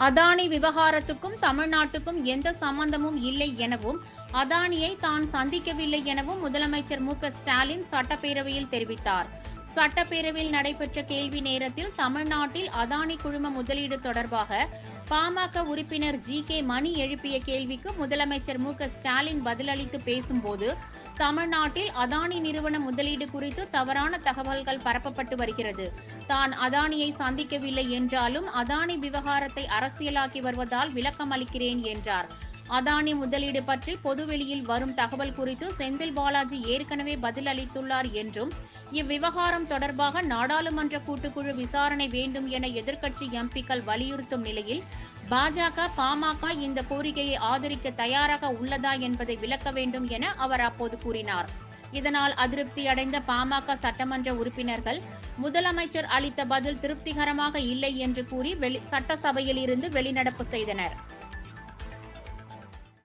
அதானி விவகாரத்துக்கும் தமிழ்நாட்டுக்கும் எந்த சம்பந்தமும் இல்லை எனவும் அதானியை தான் சந்திக்கவில்லை எனவும் முதலமைச்சர் மு ஸ்டாலின் சட்டப்பேரவையில் தெரிவித்தார். சட்டப்பேரவையில் நடைபெற்ற கேள்வி நேரத்தில் தமிழ்நாட்டில் அதானி குழும முதலீடு தொடர்பாக பாமக உறுப்பினர் ஜி கே மணி எழுப்பிய கேள்விக்கு முதலமைச்சர் மு க ஸ்டாலின் பதிலளித்து பேசும்போது தமிழ்நாட்டில் அதானி நிறுவன முதலீடு குறித்து தவறான தகவல்கள் பரப்பப்பட்டு வருகிறது. தான் அதானியை சந்திக்கவில்லை என்றாலும் அதானி விவகாரத்தை அரசியலாக்கி வருவதால் விளக்கம் அளிக்கிறேன் என்றார். அதானி முதலீடு பற்றி பொதுவெளியில் வரும் தகவல் குறித்து செந்தில் பாலாஜி ஏற்கனவே பதில் அளித்துள்ளார் என்றும் இவ்விவகாரம் தொடர்பாக நாடாளுமன்ற கூட்டுக்குழு விசாரணை வேண்டும் என எதிர்க்கட்சி எம்பிக்கள் வலியுறுத்தும் நிலையில் பாஜக பாமக இந்த கோரிக்கையை ஆதரிக்க தயாராக உள்ளதா என்பதை விளக்க வேண்டும் என அவர் அப்போது கூறினார். இதனால் அதிருப்தி அடைந்த பாமக சட்டமன்ற உறுப்பினர்கள் முதலமைச்சர் அளித்த பதில் திருப்திகரமாக இல்லை என்று கூறி வெளி சட்டசபையில் இருந்து வெளிநடப்பு செய்தனர்.